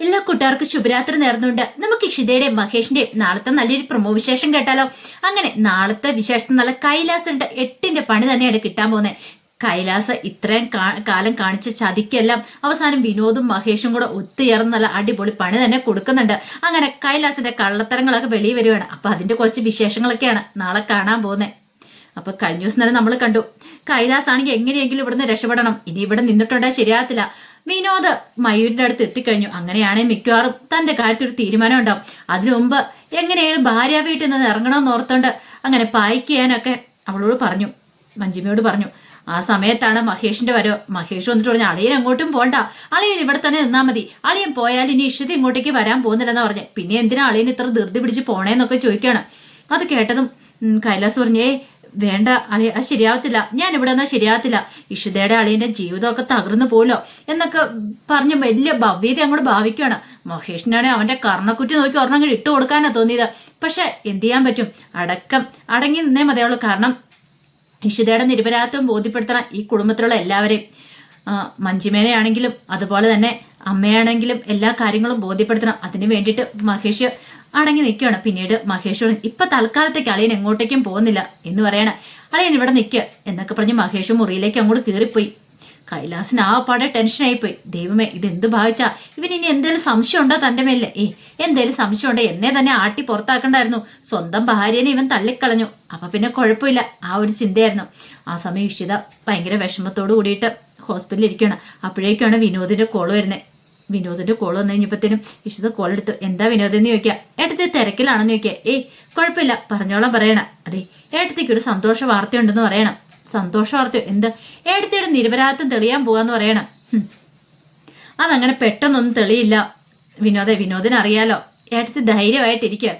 എല്ലാ കൂട്ടുകാർക്കും ശുഭരാത്രി നേർന്നുകൊണ്ട് നമുക്ക് ഇഷിതയുടെയും മഹേഷിന്റെയും നാളത്തെ നല്ലൊരു പ്രമോ വിശേഷം കേട്ടാലോ? അങ്ങനെ നാളത്തെ വിശേഷം നല്ല കൈലാസിന്റെ എട്ടിന്റെ പണി തന്നെയാണ് കിട്ടാൻ പോകുന്നത് കൈലാസ ഇത്രയും കാലം കാണിച്ച ചതിക്കെല്ലാം അവസാനം വിനോദും മഹേഷും കൂടെ ഒത്തുയർന്ന് നല്ല അടിപൊളി പണി തന്നെ കൊടുക്കുന്നുണ്ട്. അങ്ങനെ കൈലാസിന്റെ കള്ളത്തരങ്ങളൊക്കെ വെളിയിൽ വരുവാണ്. അപ്പൊ അതിന്റെ കുറച്ച് വിശേഷങ്ങളൊക്കെയാണ് നാളെ കാണാൻ പോകുന്നത് അപ്പൊ കഴിഞ്ഞ ദിവസം തന്നെ നമ്മൾ കണ്ടു. കൈലാസ് ആണെങ്കിൽ എങ്ങനെയെങ്കിലും ഇവിടുന്ന് രക്ഷപ്പെടണം. ഇനി ഇവിടെ നിന്നിട്ടുണ്ടാ ശരിയാകത്തില്ല. വിനോദ് മയൂരിന്റെ അടുത്ത് എത്തിക്കഴിഞ്ഞു. അങ്ങനെയാണെങ്കിൽ മിക്കവാറും തന്റെ കാര്യത്തിൽ ഒരു തീരുമാനം ഉണ്ടാവും. അതിനു മുമ്പ് എങ്ങനെയാലും ഭാര്യ വീട്ടിൽ നിന്ന് ഇറങ്ങണമെന്ന് ഓർത്തോണ്ട് അങ്ങനെ പായിക്കാനൊക്കെ അവളോട് പറഞ്ഞു. മഞ്ജിമയോട് പറഞ്ഞു ആ സമയത്താണ് മഹേഷിന്റെ വരവ്. മഹേഷ് വന്നിട്ട് പറഞ്ഞു അളിയൻ അങ്ങോട്ടും പോണ്ട. അളിയൻ ഇവിടെ തന്നെ നിന്നാ മതി. അളിയൻ പോയാൽ ഇനി ഇഷ്ടത്തി ഇങ്ങോട്ടേക്ക് വരാൻ പോകുന്നില്ലെന്ന് പറഞ്ഞു. പിന്നെ എന്തിനാ അളിയൻ ഇത്ര ധൃതി പിടിച്ച് പോണേന്നൊക്കെ ചോദിക്കുകയാണ് അത് കേട്ടതും കൈലാസ് പറഞ്ഞേ വേണ്ട അളിയ അത് ശരിയാവത്തില്ല. ഞാൻ ഇവിടെ നിന്നാൽ ശരിയാവത്തില്ല. ഇഷിതയുടെ അളിയന്റെ ജീവിതമൊക്കെ തകർന്നു പോലോ എന്നൊക്കെ പറഞ്ഞ് വലിയ ഭവ്യത അങ്ങോട്ട് ഭാവിക്കുകയാണ്. മഹേഷിനാണ് അവന്റെ കർണക്കുറ്റി നോക്കി ഒരെണ്ണം ഇട്ട് കൊടുക്കാനാ തോന്നിയത്. പക്ഷെ എന്ത് ചെയ്യാൻ പറ്റും? അടക്കം അടങ്ങി നിന്നേ മതിയുള്ളൂ കാരണം ഇഷിതയുടെ നിരപരാധിത്വം ബോധ്യപ്പെടുത്തണം ഈ കുടുംബത്തിലുള്ള എല്ലാവരെയും മഞ്ജിമേനയാണെങ്കിലും അതുപോലെ തന്നെ അമ്മയാണെങ്കിലും എല്ലാ കാര്യങ്ങളും ബോധ്യപ്പെടുത്തണം. അതിന് വേണ്ടിയിട്ട് മഹേഷ് അടങ്ങി നിൽക്കുകയാണ്. പിന്നീട് മഹേഷോട് ഇപ്പൊ തൽക്കാലത്തേക്ക് അളിയൻ എങ്ങോട്ടേക്കും പോകുന്നില്ല എന്ന് പറയണ. അളിയൻ ഇവിടെ നിൽക്കുക എന്നൊക്കെ പറഞ്ഞ് മഹേഷ് മുറിയിലേക്ക് അങ്ങോട്ട് കയറിപ്പോയി. കൈലാസിന് ആ പാടെ ടെൻഷനായിപ്പോയി ദൈവമേ ഇതെന്ത് ഭാവിച്ചാ? ഇവൻ ഇനി എന്തേലും സംശയം ഉണ്ടോ തന്റെ മേലെ ഏ എന്തേലും സംശയം ഉണ്ടോ? എന്നെ തന്നെ ആട്ടി പുറത്താക്കണ്ടായിരുന്നു. സ്വന്തം ഭാര്യനെ ഇവൻ തള്ളിക്കളഞ്ഞു. അപ്പൊ പിന്നെ കുഴപ്പമില്ല. ആ ഒരു ചിന്തയായിരുന്നു. ആ സമയം ഇഷിത ഭയങ്കര വിഷമത്തോട് കൂടിയിട്ട് ഹോസ്പിറ്റലിൽ ഇരിക്കണം അപ്പോഴേക്കാണ് വിനോദിന്റെ കോൾ വരുന്നത് വിനോദിന്റെ കോൾ വന്നു കഴിഞ്ഞപ്പോഴത്തേനും ഇഷിത കോൾ എടുത്തു. എന്താ വിനോദം എന്ന് ചോദിക്കുക? ഏട്ടത്തി തിരക്കിലാണെന്ന് ചോദിക്കുക. ഏയ് കുഴപ്പമില്ല. പറഞ്ഞോളാം പറയണ. അതെ. ഏട്ടത്തിക്ക് ഒരു സന്തോഷ വാർത്തയുണ്ടെന്ന് പറയണം. സന്തോഷ വാർത്ത എന്ത്? ഏട്ടത്തിയുടെ നിരപരാധിത്വം തെളിയാൻ പോവാന്ന് പറയണം. അതങ്ങനെ പെട്ടെന്നൊന്നും തെളിയില്ല. വിനോദ വിനോദിന് അറിയാലോ. ഏട്ടത്തി ധൈര്യമായിട്ടിരിക്കുക.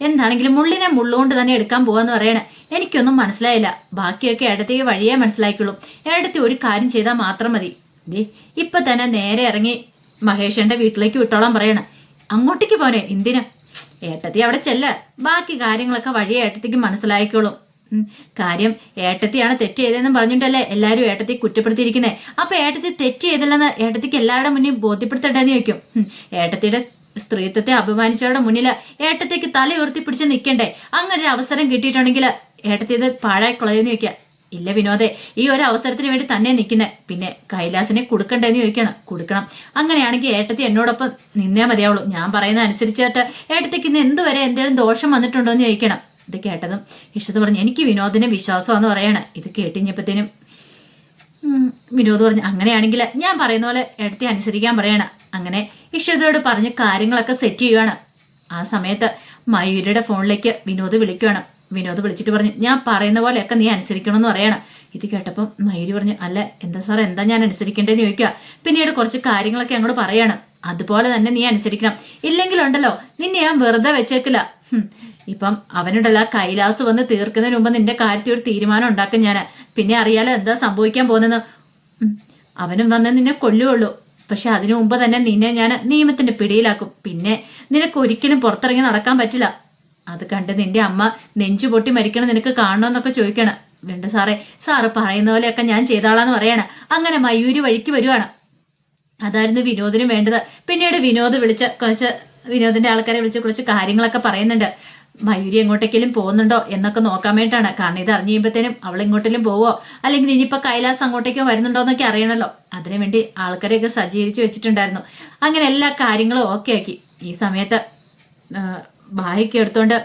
എന്താണെങ്കിലും മുള്ളിനെ മുള്ളുകൊണ്ട് തന്നെ എടുക്കാൻ പോവാന്ന് പറയണേ. എനിക്കൊന്നും മനസ്സിലായില്ല. ബാക്കിയൊക്കെ ഏട്ടത്തേക്ക് വഴിയേ മനസ്സിലാക്കിയുള്ളൂ ഏട്ടത്തി ഒരു കാര്യം ചെയ്താൽ മാത്രം മതി. ദേ ഇപ്പൊ തന്നെ നേരെ ഇറങ്ങി മഹേഷന്റെ വീട്ടിലേക്ക് വിട്ടോളാൻ പറയണ. അങ്ങോട്ടേക്ക് പോനെ എന്തിനാ? ഏട്ടത്തി അവിടെ ചെല്ല. ബാക്കി കാര്യങ്ങളൊക്കെ വഴി ഏട്ടത്തിക്ക് മനസ്സിലായിക്കോളും. കാര്യം ഏട്ടത്തിയാണ് തെറ്റ് ചെയ്തതെന്ന് പറഞ്ഞിട്ടല്ലേ എല്ലാവരും ഏട്ടത്തി കുറ്റപ്പെടുത്തിയിരിക്കുന്നത് അപ്പൊ ഏട്ടത്തി തെറ്റ് ചെയ്തില്ലെന്ന് ഏട്ടത്തിക്ക് എല്ലാവരുടെ മുന്നിൽ ബോധ്യപ്പെടുത്തണ്ടെന്ന് ചോദിക്കും. ഏട്ടത്തിയുടെ സ്ത്രീത്വത്തെ അഭിമാനിച്ചവരുടെ മുന്നിൽ ഏട്ടത്തേക്ക് തല ഉയർത്തി പിടിച്ച് നിൽക്കണ്ടേ? അങ്ങനെ ഒരു അവസരം കിട്ടിയിട്ടുണ്ടെങ്കിൽ ഏട്ടത്തി ഇത് പാഴായി കുളയെന്ന് ചോദിക്കാം ഇല്ല വിനോദേ ഈ ഒരു അവസരത്തിന് വേണ്ടി തന്നെ നിൽക്കുന്നത് പിന്നെ കൈലാസിനെ കൊടുക്കണ്ടെന്ന് ചോദിക്കണം. കൊടുക്കണം. അങ്ങനെയാണെങ്കിൽ ഏട്ടത്തി എന്നോടൊപ്പം നിന്നേ മതിയാവുള്ളൂ. ഞാൻ പറയുന്ന അനുസരിച്ചിട്ട് ഏട്ടത്തിക്ക് ഇന്ന് എന്തുവരെ എന്തെങ്കിലും ദോഷം വന്നിട്ടുണ്ടോ എന്ന് ചോദിക്കണം. ഇത് കേട്ടതും ഇഷ്ടത്ത് പറഞ്ഞു എനിക്ക് വിനോദിനെ വിശ്വാസമാണെന്ന് പറയണേ. ഇത് കേട്ടിഞ്ഞപ്പത്തേനും വിനോദ് പറഞ്ഞു അങ്ങനെയാണെങ്കിൽ ഞാൻ പറയുന്ന പോലെ ഏട്ടത്തെ അനുസരിക്കാൻ പറയണം. അങ്ങനെ ഇഷ്ടത്തോട് പറഞ്ഞ് കാര്യങ്ങളൊക്കെ സെറ്റ് ചെയ്യുകയാണ് ആ സമയത്ത് മയൂരിയുടെ ഫോണിലേക്ക് വിനോദ് വിളിക്കുകയാണ് വിനോദ് വിളിച്ചിട്ട് പറഞ്ഞു ഞാൻ പറയുന്ന പോലെയൊക്കെ നീ അനുസരിക്കണമെന്ന് പറയണം. ഇത് കേട്ടപ്പം മയൂരി പറഞ്ഞു അല്ല എന്താ സാർ എന്താ ഞാൻ അനുസരിക്കേണ്ടതെന്ന് ചോദിക്കുക. പിന്നീട് കുറച്ച് കാര്യങ്ങളൊക്കെ അങ്ങോട്ട് പറയണം. അതുപോലെ തന്നെ നീ അനുസരിക്കണം. ഇല്ലെങ്കിലുണ്ടല്ലോ നിന്നെ ഞാൻ വെറുതെ വെച്ചേക്കില്ല. ഇപ്പം അവനുണ്ടല്ല കൈലാസ് വന്ന് തീർക്കുന്നതിന് മുമ്പ് നിന്റെ കാര്യത്തിൽ ഒരു തീരുമാനം ഉണ്ടാക്കും ഞാൻ പിന്നെ അറിയാലോ എന്താ സംഭവിക്കാൻ പോകുന്നത് അവനും വന്ന് നിന്നെ കൊല്ലുകയുള്ളൂ. പക്ഷെ അതിനു മുമ്പ് തന്നെ നിന്നെ ഞാൻ നിയമത്തിന്റെ പിടിയിലാക്കും. പിന്നെ നിനക്ക് ഒരിക്കലും പുറത്തിറങ്ങി നടക്കാൻ പറ്റില്ല. അത് കണ്ട് നിന്റെ അമ്മ നെഞ്ചു പൊട്ടി മരിക്കണം നിനക്ക് കാണണമെന്നൊക്കെ ചോദിക്കണം. വേണ്ട സാറേ സാറ് പറയുന്ന പോലെയൊക്കെ ഞാൻ ചെയ്താളാന്ന് പറയണം. അങ്ങനെ മയൂരി വഴിക്ക് വരുവാണ്. അതായിരുന്നു വിനോദിന് വേണ്ടത്. പിന്നീട് വിനോദ് വിളിച്ച് കുറച്ച് വിനോദിന്റെ ആൾക്കാരെ വിളിച്ച് കുറച്ച് കാര്യങ്ങളൊക്കെ പറയുന്നുണ്ട്. മയൂരി എങ്ങോട്ടേക്കെങ്കിലും പോകുന്നുണ്ടോ എന്നൊക്കെ നോക്കാൻ വേണ്ടിയിട്ടാണ്. കാരണം ഇത് അറിഞ്ഞു കഴിയുമ്പോഴത്തേനും അവൾ ഇങ്ങോട്ടേലും പോവോ? അല്ലെങ്കിൽ ഇനിയിപ്പോൾ കൈലാസ് അങ്ങോട്ടേക്കോ വരുന്നുണ്ടോ എന്നൊക്കെ അറിയണമല്ലോ അതിനുവേണ്ടി ആൾക്കാരെയൊക്കെ സജ്ജീകരിച്ച് വെച്ചിട്ടുണ്ടായിരുന്നു. അങ്ങനെ എല്ലാ കാര്യങ്ങളും ഓക്കെ ആക്കി. ഈ സമയത്ത് ബാഗൊക്കെ എടുത്തോണ്ട്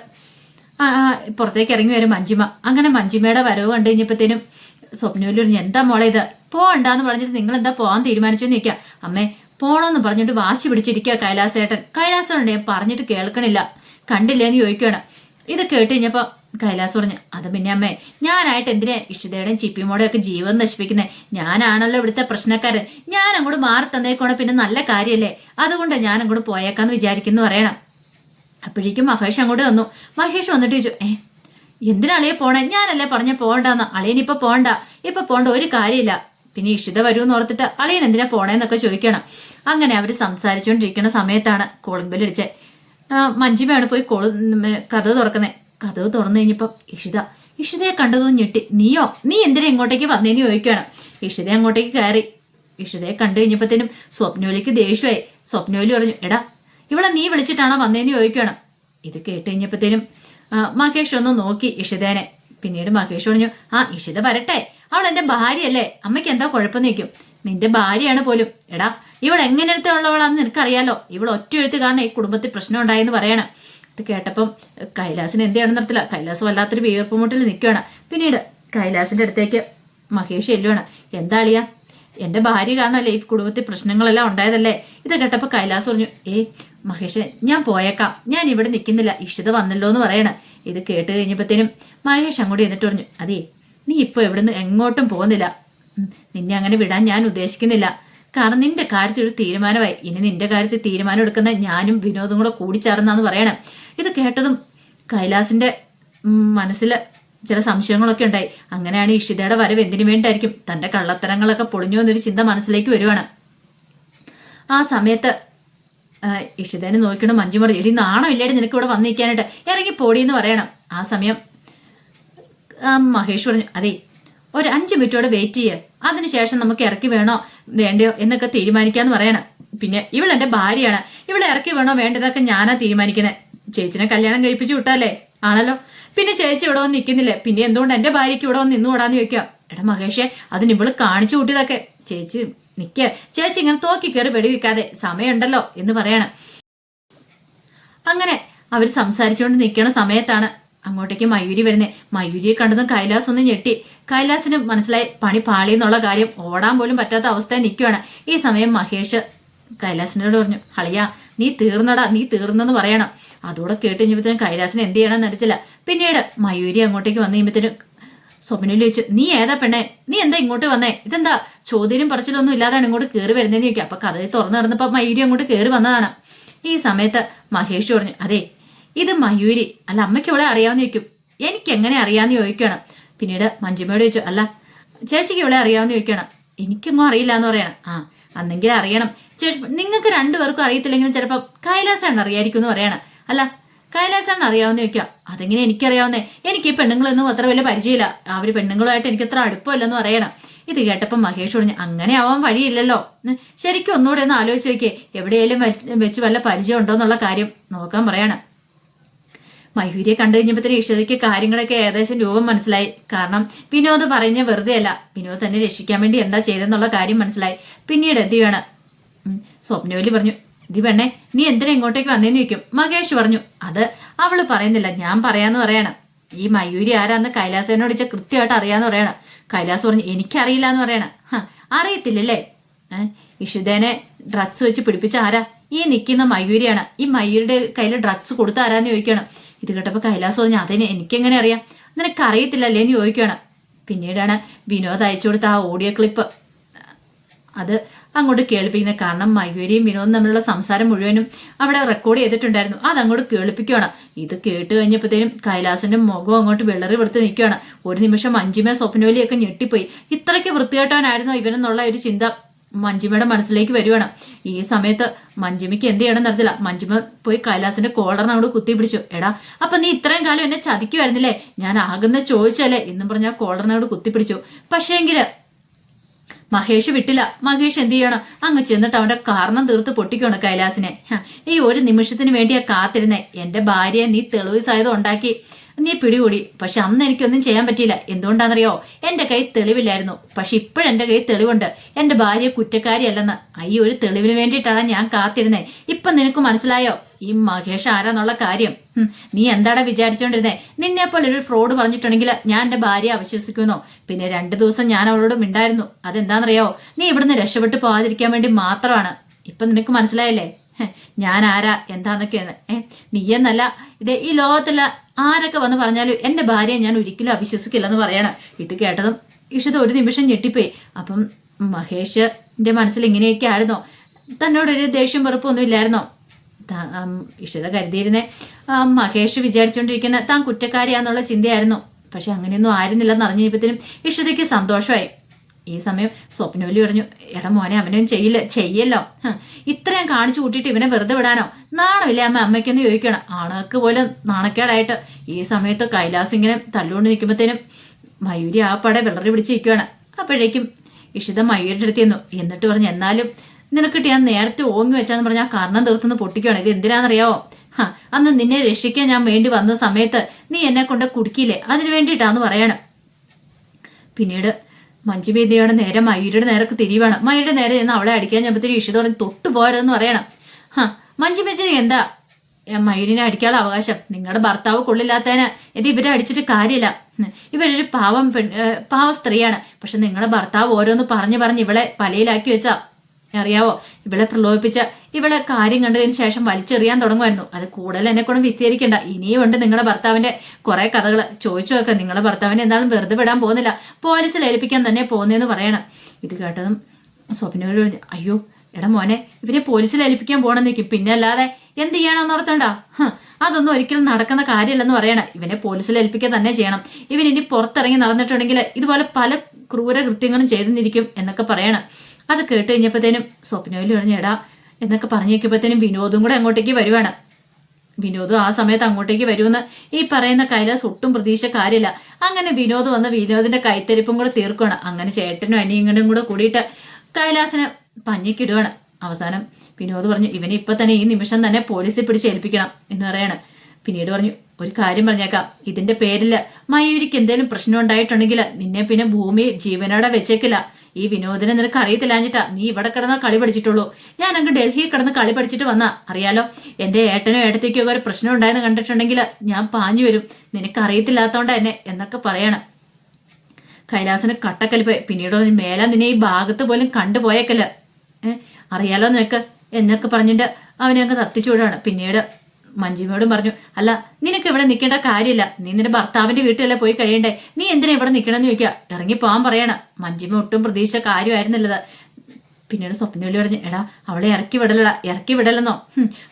പുറത്തേക്ക് ഇറങ്ങി വരും മഞ്ജിമ. അങ്ങനെ മഞ്ജിമയുടെ വരവ് കണ്ടു കഴിഞ്ഞപ്പോഴത്തേനും സ്വപ്നവല്ലി പറഞ്ഞു എന്താ മോളെ ഇത്? പോകണ്ടെന്ന് പറഞ്ഞിട്ട് നിങ്ങൾ എന്താ പോകാൻ തീരുമാനിച്ചു നിൽക്കുക അമ്മേ പോണമെന്ന് പറഞ്ഞിട്ട് വാശി പിടിച്ചിരിക്കുക കൈലാസേട്ടൻ. കൈലാസമുണ്ട് ഞാൻ പറഞ്ഞിട്ട് കേൾക്കണില്ല. കണ്ടില്ലേന്ന് ചോദിക്കുകയാണ് ഇത് കേട്ട് കഴിഞ്ഞപ്പോൾ കൈലാസ് പറഞ്ഞു അത് പിന്നെ അമ്മേ ഞാനായിട്ട് എന്തിനാ ഇഷ്ടതയുടെയും ചിപ്പിമോടെയും ഒക്കെ ജീവൻ നശിപ്പിക്കുന്നത് ഞാനാണല്ലോ ഇവിടുത്തെ പ്രശ്നക്കാരൻ. ഞാൻ അങ്ങോട്ട് മാറി തന്നേക്കോണെ പിന്നെ നല്ല കാര്യമല്ലേ അതുകൊണ്ട് ഞാൻ അങ്ങോട്ട് പോയേക്കാന്ന് വിചാരിക്കുന്നു പറയണം. അപ്പോഴേക്കും മഹേഷ് അങ്ങോട്ട് വന്നു. മഹേഷ് വന്നിട്ട് ചോദിച്ചു ഏ എന്തിനാ അളിയെ പോണേ? ഞാനല്ലേ പറഞ്ഞ പോകണ്ടെന്ന്. അളിയനിപ്പൊ പോണ്ട. ഇപ്പൊ പോണ്ട ഒരു കാര്യമില്ല. പിന്നെ ഇഷിത എന്ന് ഓർത്തിട്ട് അളിയൻ എന്തിനാ പോണേന്നൊക്കെ ചോദിക്കണം. അങ്ങനെ അവർ സംസാരിച്ചുകൊണ്ടിരിക്കുന്ന സമയത്താണ് കോളിംഗ് ബെൽ അടിച്ചത് മഞ്ജിമയാണ് പോയി കൊള കഥ തുറക്കുന്നത് കഥ തുറന്നു കഴിഞ്ഞപ്പോൾ ഇഷിത ഇഷിതയെ കണ്ടതും ഞെട്ടി. നീയോ? നീ എന്തിനാ ഇങ്ങോട്ടേക്ക് വന്നേന്ന് ചോദിക്കുകയാണ്? ഇഷിത അങ്ങോട്ടേക്ക് കയറി. ഇഷിതയെ കണ്ടു കഴിഞ്ഞപ്പോഴത്തേനും സ്വപ്നോലിക്ക് ദേഷ്യമായി. സ്വപ്നോലി പറഞ്ഞു എടാ ഇവളെ നീ വിളിച്ചിട്ടാണോ വന്നേന്ന് ചോദിക്കണം ഇത് കേട്ട് കഴിഞ്ഞപ്പോഴത്തേനും മഹേഷ് ഒന്ന് നോക്കി ഇഷിതേനെ. പിന്നീട് മഹേഷ് പറഞ്ഞു ആ ഇഷിത വരട്ടെ. അവൾ എന്റെ ഭാര്യയല്ലേ. അമ്മയ്ക്ക് എന്താ കുഴപ്പം നിൽക്കും നിന്റെ ഭാര്യയാണ് പോലും. എടാ ഇവൾ എങ്ങനത്തെ ഉള്ളവളാന്ന് നിനക്കറിയാലോ. ഇവൾ ഒറ്റ എഴുത്ത് കാരണം ഈ കുടുംബത്തിൽ പ്രശ്നം ഉണ്ടായെന്ന് പറയണം. ഇത് കേട്ടപ്പം കൈലാസിന് എന്തെയാണെന്ന് നിർത്തില്ല കൈലാസ് വല്ലാത്തൊരു വീർപ്പുമുട്ടിൽ നിൽക്കുകയാണ്. പിന്നീട് കൈലാസിന്റെ അടുത്തേക്ക് മഹേഷ് എല്ലുവാണ് എന്താ അളിയാ? എന്റെ ഭാര്യ കാരണമല്ലേ ഈ കുടുംബത്തിൽ പ്രശ്നങ്ങളെല്ലാം ഉണ്ടായതല്ലേ? ഇത് കേട്ടപ്പോൾ കൈലാസ് പറഞ്ഞു ഏയ് മഹേഷ് ഞാൻ പോയേക്കാം. ഞാൻ ഇവിടെ നിൽക്കുന്നില്ല. ഇഷിത വന്നല്ലോ എന്ന് പറയണ. ഇത് കേട്ട് കഴിഞ്ഞപ്പോഴത്തേനും മഹേഷ് അങ്ങോട്ട് എന്നിട്ട് പറഞ്ഞു അതേ നീ ഇപ്പോൾ എവിടുന്ന് എങ്ങോട്ടും പോകുന്നില്ല. നിന്നെ അങ്ങനെ വിടാൻ ഞാൻ ഉദ്ദേശിക്കുന്നില്ല. കാരണം നിന്റെ കാര്യത്തിൽ ഒരു തീരുമാനമായി. ഇനി നിന്റെ കാര്യത്തിൽ തീരുമാനം എടുക്കുന്ന ഞാനും വിനോദും കൂടെ കൂടിച്ചേർന്നാന്ന് പറയണം. ഇത് കേട്ടതും കൈലാസിന്റെ മനസ്സിൽ ചില സംശയങ്ങളൊക്കെ ഉണ്ടായി. അങ്ങനെയാണ് ഇഷിതയുടെ വരവ് എന്തിനു വേണ്ടിയായിരിക്കും? തന്റെ കള്ളത്തരങ്ങളൊക്കെ പൊളിഞ്ഞു എന്നൊരു ചിന്ത മനസ്സിലേക്ക് വരുവാണ്. ആ സമയത്ത് ഇഷിതേനെ നോക്കണം മഞ്ജു എടി നാണമില്ലാടി നിനക്ക് ഇവിടെ വന്നിരിക്കാനായിട്ട്? ഇറങ്ങി പോടിയെന്ന് പറയണം. ആ സമയം മഹേഷ് പറഞ്ഞു അതെ ഒരു അഞ്ച് മിനിറ്റോടെ വെയിറ്റ് ചെയ്യുക അതിനുശേഷം നമുക്ക് ഇറക്കി വേണോ വേണ്ടയോ എന്നൊക്കെ തീരുമാനിക്കാന്ന് പറയണം. പിന്നെ ഇവളെന്റെ ഭാര്യയാണ്. ഇവളെ ഇറക്കി വേണോ വേണ്ടതൊക്കെ ഞാനാ തീരുമാനിക്കുന്നത് ചേച്ചിനെ കല്യാണം കഴിപ്പിച്ചു വിട്ടല്ലേ ആണല്ലോ? പിന്നെ ചേച്ചി ഇവിടെ വന്ന് നിൽക്കുന്നില്ലേ പിന്നെ എന്തുകൊണ്ട് എന്റെ ഭാര്യയ്ക്ക് ഇവിടെ വന്ന് നിന്നുകൂടാന്ന് ചോദിക്കാം എടാ മഹേഷേ അതിന് ഇവൾ കാണിച്ചു കൂട്ടിയതൊക്കെ. ചേച്ചി നിൽക്കുക ചേച്ചി ഇങ്ങനെ തോക്കി കയറി വെടിവെക്കാതെ സമയമുണ്ടല്ലോ എന്ന് പറയണം. അങ്ങനെ അവർ സംസാരിച്ചുകൊണ്ട് നിൽക്കണ സമയത്താണ് അങ്ങോട്ടേക്ക് മയൂരി വരുന്നത് മയൂരിയെ കണ്ടതും കൈലാസ് ഒന്ന് ഞെട്ടി. കൈലാസിന് മനസ്സിലായി പണി പാളി എന്നുള്ള കാര്യം ഓടാൻ പോലും പറ്റാത്ത അവസ്ഥയിൽ നിൽക്കുകയാണ് ഈ സമയം മഹേഷ് കൈലാസിനോട് പറഞ്ഞു ഹളിയ നീ തീർന്നടാ നീ തീർന്നെന്ന് പറയണം. അതോടെ കേട്ട് കഴിഞ്ഞപ്പോഴത്തേനും കൈലാസിന് എന്ത് ചെയ്യണമെന്ന് അറിയത്തില്ല. പിന്നീട് മയൂരി അങ്ങോട്ടേക്ക് വന്നു കഴിയുമ്പോഴത്തേനും സ്വപ്നയിൽ ചോദിച്ചു നീ ഏതാ പെണ്ണേ? നീ എന്താ ഇങ്ങോട്ട് വന്നേ? ഇതെന്താ? ചോദ്യം പറച്ചിലൊന്നും ഇല്ലാതാണ് ഇങ്ങോട്ട് കയറി വരുന്നതെന്ന് ചോദിക്കുക അപ്പൊ കഥ തുറന്നു നടന്നപ്പോൾ മയൂരി അങ്ങോട്ട് കയറി വന്നതാണ്. ഈ സമയത്ത് മഹേഷ് പറഞ്ഞു അതെ ഇത് മയൂരി. അല്ല അമ്മയ്ക്ക് ഇവിടെ അറിയാമെന്ന് ചോദിക്കും. എനിക്ക് എങ്ങനെ അറിയാമെന്ന് ചോദിക്കണം. പിന്നീട് മഞ്ജുമയോട് ചോദിച്ചു അല്ല ചേച്ചിക്ക് ഇവിടെ അറിയാമെന്ന് ചോദിക്കണം. എനിക്കൊന്നും അറിയില്ല എന്ന് പറയണം. ആ അന്നെങ്കിലും അറിയണം. നിങ്ങൾക്ക് രണ്ടുപേർക്കും അറിയത്തില്ലെങ്കിലും ചിലപ്പോൾ കൈലാസാണ് അറിയായിരിക്കും എന്ന് പറയണം. അല്ല കൈലാസാണ് അറിയാവുന്ന ചോദിക്കുക. അതെങ്ങനെ എനിക്കറിയാവുന്നേ? എനിക്ക് ഈ പെണ്ണുങ്ങളൊന്നും അത്ര വലിയ പരിചയമില്ല. അവർ പെണ്ണുങ്ങളുമായിട്ട് എനിക്ക് അത്ര അടുപ്പമില്ലെന്ന് പറയണം. ഇത് കേട്ടപ്പോൾ മഹേഷ് പറഞ്ഞു അങ്ങനെ ആവാൻ വഴിയില്ലല്ലോ. ശരിക്കും ഒന്നുകൂടെ ഒന്ന് ആലോചിച്ച് നോക്കിയേ. എവിടെയെങ്കിലും വെച്ച് വല്ല പരിചയം ഉണ്ടോ എന്നുള്ള കാര്യം നോക്കാൻ പറയണം. മയൂരിയെ കണ്ടു കഴിഞ്ഞപ്പോഴത്തേന് ഇഷതയ്ക്ക് കാര്യങ്ങളൊക്കെ ഏകദേശം രൂപം മനസ്സിലായി. കാരണം വിനോദ് പറഞ്ഞ വെറുതെ അല്ല വിനോദ് തന്നെ രക്ഷിക്കാൻ വേണ്ടി എന്താ ചെയ്തെന്നുള്ള കാര്യം മനസ്സിലായി. പിന്നീട് ചെയ്യണം? സ്വപ്നവലി പറഞ്ഞു പെണ്ണെ നീ എന്തിനാ ഇങ്ങോട്ടേക്ക് വന്നേന്ന് ചോദിക്കും? മകേഷ് പറഞ്ഞു അത് അവൾ പറയുന്നില്ല. ഞാൻ പറയാന്ന് പറയണം. ഈ മയൂരി ആരാന്ന് കൈലാസനോട് ചോദിച്ച കൃത്യമായിട്ട് അറിയാന്ന് പറയണം. കൈലാസ് പറഞ്ഞു എനിക്കറിയില്ല എന്ന് പറയണം അറിയത്തില്ലല്ലേ? ഇഷുദേനെ ഡ്രഗ്സ് വെച്ച് പിടിപ്പിച്ച ആരാ? ഈ നിൽക്കുന്ന മയൂരിയാണ്. ഈ മയൂരിയുടെ കയ്യിൽ ഡ്രഗ്സ് കൊടുത്ത ആരാന്ന് ചോദിക്കണം. ഇത് കേട്ടപ്പോൾ കൈലാസം പറഞ്ഞു അതിന് എനിക്കെങ്ങനെ അറിയാം? നിനക്ക് അറിയത്തില്ലല്ലേ എന്ന് ചോദിക്കുകയാണ്. പിന്നീടാണ് വിനോദ് അയച്ചു കൊടുത്ത ആ ഓഡിയോ ക്ലിപ്പ്. അത് അങ്ങോട്ട് കേൾപ്പിക്കുന്നത് കാരണം മയൂരിയും വിനോദും തമ്മിലുള്ള സംസാരം മുഴുവനും അവിടെ റെക്കോർഡ് ചെയ്തിട്ടുണ്ടായിരുന്നു. അത് അങ്ങോട്ട് കേൾപ്പിക്കുകയാണ്. ഇത് കേട്ട് കഴിഞ്ഞപ്പോഴത്തേനും കൈലാസിന്റെ മുഖം അങ്ങോട്ട് വിളറി വെളുത്ത് നിൽക്കുകയാണ്. ഒരു നിമിഷം അഞ്ചുമേ സ്വപ്നവലിയൊക്കെ ഞെട്ടിപ്പോയി. ഇത്രയ്ക്ക് വൃത്തികെട്ടവനായിരുന്നു ഇവനെന്നുള്ള ഒരു ചിന്ത. മഞ്ജിമയുടെ മനസ്സിലേക്ക് വരുവാണ്. ഈ സമയത്ത് മഞ്ജിമയ്ക്ക് എന്ത് ചെയ്യണം നടത്തില്ല മഞ്ജിമ പോയി കൈലാസിന്റെ കോളർ അങ്ങോട്ട് കുത്തി പിടിച്ചു എടാ അപ്പൊ നീ ഇത്രയും കാലം എന്നെ ചതിക്കുമായിരുന്നില്ലേ ഞാൻ ആകുന്ന ചോദിച്ചല്ലേ? എന്നും പറഞ്ഞ ആ കോളറിനോട് കുത്തിപ്പിടിച്ചു. പക്ഷേങ്കിൽ മഹേഷ് വിട്ടില്ല. മഹേഷ് എന്ത് ചെയ്യണം? അങ്ങ് ചെന്നിട്ട് അവന്റെ കാരണം തീർത്ത് പൊട്ടിക്കണം കൈലാസിനെ. ഈ ഒരു നിമിഷത്തിന് വേണ്ടിയാ കാത്തിരുന്നേ. എന്റെ ഭാര്യയെ നീ തെളിവ് സായത് ഉണ്ടാക്കി. നീ പിടികൂടി. പക്ഷെ അന്ന് എനിക്കൊന്നും ചെയ്യാൻ പറ്റിയില്ല. എന്തുകൊണ്ടാണെന്നറിയോ? എന്റെ കൈ തെളിവില്ലായിരുന്നു. പക്ഷെ ഇപ്പോഴെന്റെ കൈ തെളിവുണ്ട്. എന്റെ ഭാര്യ കുറ്റക്കാരിയല്ലെന്ന്. ഈ ഒരു തെളിവിന് വേണ്ടിയിട്ടാണ് ഞാൻ കാത്തിരുന്നേ. ഇപ്പൊ നിനക്ക് മനസ്സിലായോ? ഈ മഹേഷ് ആരാന്നുള്ള കാര്യം. നീ എന്താടാ വിചാരിച്ചോണ്ടിരുന്നേ? നിന്നെ പോലെ ഒരു ഫ്രോഡ് പറഞ്ഞിട്ടുണ്ടെങ്കിൽ ഞാൻ എന്റെ ഭാര്യയെ അവിശ്വസിക്കുന്നോ. പിന്നെ രണ്ടു ദിവസം ഞാൻ അവളോട് മിണ്ടായിരുന്നു. അതെന്താണെന്നറിയോ? നീ ഇവിടുന്ന് രക്ഷപ്പെട്ടു പോകാതിരിക്കാൻ വേണ്ടി മാത്രമാണ്. ഇപ്പൊ നിനക്ക് മനസ്സിലായല്ലേ? ഞാൻ ആരാ എന്താന്നൊക്കെയാണ് ഏ എന്നല്ല ഇത് ഈ ലോകത്തുള്ള ആരൊക്കെ വന്ന് പറഞ്ഞാലും എന്റെ ഭാര്യയെ ഞാൻ ഒരിക്കലും അവിശ്വസിക്കില്ലെന്ന് പറയണം. ഇത് കേട്ടതും ഇഷിത ഒരു നിമിഷം ഞെട്ടിപ്പോയി. അപ്പം മഹേഷിന്റെ മനസ്സിൽ ഇങ്ങനെയൊക്കെ ആയിരുന്നോ? തന്നോടൊരു ദേഷ്യം വെറുപ്പൊന്നും ഇല്ലായിരുന്നോ? ഇഷിത കരുതിയിരുന്നേ. മഹേഷ് വിചാരിച്ചുകൊണ്ടിരിക്കുന്ന താൻ കുറ്റക്കാരിയാന്നുള്ള ചിന്തയായിരുന്നു. പക്ഷെ അങ്ങനെയൊന്നും ആയിരുന്നില്ലെന്ന് അറിഞ്ഞപ്പോഴത്തേനും ഇഷിതയ്ക്ക് സന്തോഷമായി. ഈ സമയം സ്വപ്നവലി പറഞ്ഞു എടാ മോനെ അവനും ചെയ്യില്ല ചെയ്യല്ലോ. ഇത്രയും കാണിച്ചു കൂട്ടിയിട്ട് ഇവനെ വെറുതെ വിടാനോ? നാണമില്ലേ അമ്മ അമ്മയ്ക്കെന്ന് ചോദിക്കണം ആണക്ക് പോലും നാണക്കേടായിട്ട്. ഈ സമയത്ത് കൈലാസ് ഇങ്ങനെ തല്ലുകൊണ്ട് നിൽക്കുമ്പോഴത്തേനും മയൂരി ആ പടെ വിളറി പിടിച്ചിരിക്കുകയാണ്. അപ്പോഴേക്കും ഇഷിത മയൂരിയുടെ അടുത്ത് ചെന്നു. എന്നിട്ട് പറഞ്ഞു എന്നാലും നിനക്കിട്ട് ഞാൻ നേരത്തെ ഓങ്ങി വെച്ചാന്ന് പറഞ്ഞാൽ ആ കർണം തീർത്തുനിന്ന് പൊട്ടിക്കുകയാണ്. ഇത് എന്തിനാണെന്നറിയാവോ ഹാ അന്ന് നിന്നെ രക്ഷിക്കാൻ ഞാൻ വേണ്ടി വന്ന സമയത്ത് നീ എന്നെ കൊണ്ട് കുടുക്കിയില്ലേ? അതിന് വേണ്ടിയിട്ടാന്ന് പറയണം. പിന്നീട് മഞ്ജുമേദിയുടെ നേരെ മയൂരിയുടെ നേരക്ക് തിരിവാണ്. മയൂരിയുടെ നേരെ ചെന്ന് അവളെ അടിക്കാൻ ചെമ്പത്തിന് ഇഷിത പറഞ്ഞ് തൊട്ടു പോരെന്ന് പറയണം. ഹാ മഞ്ജുമേച്ചി എന്താ? മയൂരിനെ അടിക്കാനുള്ള അവകാശം. നിങ്ങളുടെ ഭർത്താവ് കൊള്ളില്ലാത്തതിന് ഇത് ഇവരെ അടിച്ചിട്ട് കാര്യമില്ല. ഇവരൊരു പാവം പെൺ പാവ സ്ത്രീയാണ്. പക്ഷെ നിങ്ങളുടെ ഭർത്താവ് ഓരോന്ന് പറഞ്ഞു പറഞ്ഞ് ഇവളെ പലയിലാക്കി വെച്ചാ അറിയാവോ? ഇവളെ പ്രലോഭിപ്പിച്ച ഇവളെ കാര്യം കണ്ടതിന് ശേഷം വലിച്ചെറിയാൻ തുടങ്ങുമായിരുന്നു. അത് കൂടുതൽ എന്നെ കൊണ്ട് വിസ്തീരിക്കണ്ട. ഇനിയും ഉണ്ട് നിങ്ങളുടെ ഭർത്താവിന്റെ കുറെ കഥകൾ ചോദിച്ചു നോക്കാം നിങ്ങളുടെ ഭർത്താവിനെ എന്തായാലും വെറുതെ വിടാൻ പോകുന്നില്ല. പോലീസിൽ ഏൽപ്പിക്കാൻ തന്നെ പോകുന്നതെന്ന് പറയണം. ഇത് കേട്ടതും സ്വപ്നയോട് അയ്യോ എടാ മോനെ ഇവരെ പോലീസിൽ ഏൽപ്പിക്കാൻ പോകണം നിൽക്കും പിന്നെ അല്ലാതെ എന്ത് ചെയ്യാനോ ഓർത്തണ്ട? അതൊന്നും ഒരിക്കലും നടക്കുന്ന കാര്യമല്ലെന്ന് പറയണം ഇവനെ പോലീസിൽ ഏൽപ്പിക്കുക തന്നെ ചെയ്യണം. ഇവൻ ഇനി പുറത്തിറങ്ങി നടന്നിട്ടുണ്ടെങ്കിൽ ഇതുപോലെ പല ക്രൂര കൃത്യങ്ങളും ചെയ്തെന്നിരിക്കും എന്നൊക്കെ പറയണം. അത് കേട്ട് കഴിഞ്ഞപ്പോഴത്തേനും സ്വപ്നയിൽ പറഞ്ഞ എടാ എന്നൊക്കെ പറഞ്ഞേക്കുമ്പോഴത്തേനും വിനോദും കൂടെ അങ്ങോട്ടേക്ക് വരുവാണ്. വിനോദ് ആ സമയത്ത് അങ്ങോട്ടേക്ക് വരുമെന്ന് ഈ പറയുന്ന കൈലാസ് ഒട്ടും പ്രതീക്ഷ കാര്യമില്ല. അങ്ങനെ വിനോദ് വന്ന് വിനോദിന്റെ കൈത്തരിപ്പും കൂടെ തീർക്കുകയാണ് അങ്ങനെ ചേട്ടനും അനിയങ്ങളും കൂടെ കൂടിയിട്ട് കൈലാസിനെ പഞ്ഞിക്കിടുകയാണ് അവസാനം വിനോദ് പറഞ്ഞു ഇവനെ ഇപ്പൊ തന്നെ ഈ നിമിഷം തന്നെ പോലീസിൽ പിടിച്ച് ഏൽപ്പിക്കണം എന്ന് പറയാണ്. പിന്നീട് പറഞ്ഞു ഒരു കാര്യം പറഞ്ഞേക്കാം. ഇതിന്റെ പേരിൽ മയൂരിക്ക് എന്തെങ്കിലും പ്രശ്നം ഉണ്ടായിട്ടുണ്ടെങ്കിൽ നിന്നെ പിന്നെ ഭൂമി ജീവനോടെ വെച്ചേക്കില്ല. ഈ വിനോദിനെ നിനക്ക് അറിയത്തില്ലാഞ്ഞിട്ടാ നീ ഇവിടെ കിടന്ന കളി പഠിച്ചിട്ടുള്ളൂ. ഞാൻ അങ്ങ് ഡൽഹിയിൽ കിടന്ന് കളി പഠിച്ചിട്ട് വന്നാ. അറിയാലോ എന്റെ ഏട്ടനോ ഏട്ടത്തേക്കോ ഒരു പ്രശ്നം ഉണ്ടായെന്ന് കണ്ടിട്ടുണ്ടെങ്കിൽ ഞാൻ പാഞ്ഞു വരും. നിനക്ക് അറിയത്തില്ലാത്തോണ്ടാ എന്നെ എന്നൊക്കെ പറയണം. കൈലാസിന് കട്ടക്കലിപ്പ് പിന്നീട് മേല നിന്നെ ഈ ഭാഗത്ത് പോലും കണ്ടുപോയേക്കല്ല. അറിയാലോ നിനക്ക്? എന്നൊക്കെ പറഞ്ഞിട്ട് അവനെ അങ്ങ് തത്തിച്ചൂടാണ്. പിന്നീട് മഞ്ജിമയോടും പറഞ്ഞു അല്ല നിനക്ക് ഇവിടെ നിൽക്കേണ്ട കാര്യമില്ല. നീ നിന്റെ ഭർത്താവിന്റെ വീട്ടിലല്ലേ പോയി കഴിയണ്ടേ? നീ എന്തിനാ ഇവിടെ നിൽക്കണമെന്ന് ചോദിക്കുക. ഇറങ്ങി പോകാൻ പറയണം. മഞ്ജിമ ഒട്ടും പ്രതീക്ഷ കാര്യമായിരുന്നില്ലത്. പിന്നീട് സ്വപ്നവലി പറഞ്ഞു എടാ അവളെ ഇറക്കി വിടലടാ. ഇറക്കി വിടലെന്നോ?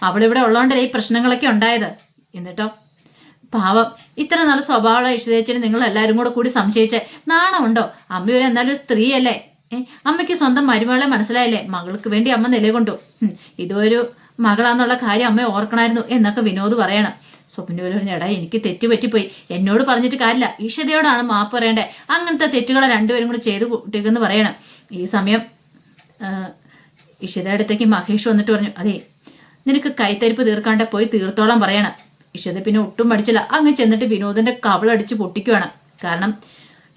അവളിവിടെ ഉള്ളതുകൊണ്ടല്ലേ ഈ പ്രശ്നങ്ങളൊക്കെ ഉണ്ടായത്? എന്നിട്ടോ പാവം ഇത്ര നല്ല സ്വഭാവമുള്ള ഇഷ്ടതേച്ചിന് നിങ്ങൾ എല്ലാവരും കൂടെ കൂടി സംശയിച്ചേ. നാണമുണ്ടോ? അമ്മയൊരു എന്നാലും സ്ത്രീയല്ലേ? അമ്മയ്ക്ക് സ്വന്തം മരുമകളെ മനസ്സിലായില്ലേ? മകൾക്ക് വേണ്ടി അമ്മ നിലകൊണ്ടു. ഇതൊരു മകളാന്നുള്ള കാര്യം അമ്മ ഓർക്കണമായിരുന്നു എന്നൊക്കെ വിനോദ് പറയണം. സ്വപ്ന ഒരു എടാ എനിക്ക് തെറ്റുപറ്റിപ്പോയി. എന്നോട് പറഞ്ഞിട്ട് കാര്യമില്ല. ഈഷതയോടാണ് മാപ്പ് പറയേണ്ടേ? അങ്ങനത്തെ തെറ്റുകളെ രണ്ടുപേരും കൂടെ ചെയ്ത് കൂട്ടിയെന്ന് പറയണം. ഈ സമയം ഇഷിതയുടെ അടുത്തേക്ക് മഹേഷ് വന്നിട്ട് പറഞ്ഞു അതെ നിനക്ക് കൈത്തരിപ്പ് തീർക്കാണ്ട പോയി തീർത്തോളം പറയണം. ഇഷിത പിന്നെ ഒട്ടും പഠിച്ചില്ല. അങ്ങ് ചെന്നിട്ട് വിനോദിന്റെ കവളടിച്ച് പൊട്ടിക്കുവാണ്. കാരണം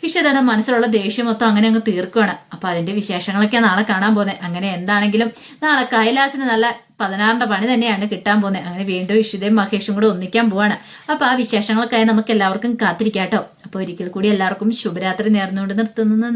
ഇഷിതയുടെ മനസ്സിലുള്ള ദേഷ്യം മൊത്തം അങ്ങനെ അങ്ങ് തീർക്കുകയാണ് അപ്പൊ അതിന്റെ വിശേഷങ്ങളൊക്കെ നാളെ കാണാൻ പോകുന്നത്. അങ്ങനെ എന്താണെങ്കിലും നാളെ കൈലാസിന് നല്ല പതിനാറിന്റെ പണി തന്നെയാണ് കിട്ടാൻ പോകുന്നത്. അങ്ങനെ വീണ്ടും ഇഷിതയും മഹേഷും കൂടെ ഒന്നിക്കാൻ പോവാണ്. അപ്പൊ ആ വിശേഷങ്ങൾക്കായി നമുക്ക് എല്ലാവർക്കും കാത്തിരിക്കാട്ടോ. അപ്പൊ ഒരിക്കൽ കൂടി എല്ലാവർക്കും ശുഭരാത്രി നേർന്നുകൊണ്ട് നിർത്തുന്നു.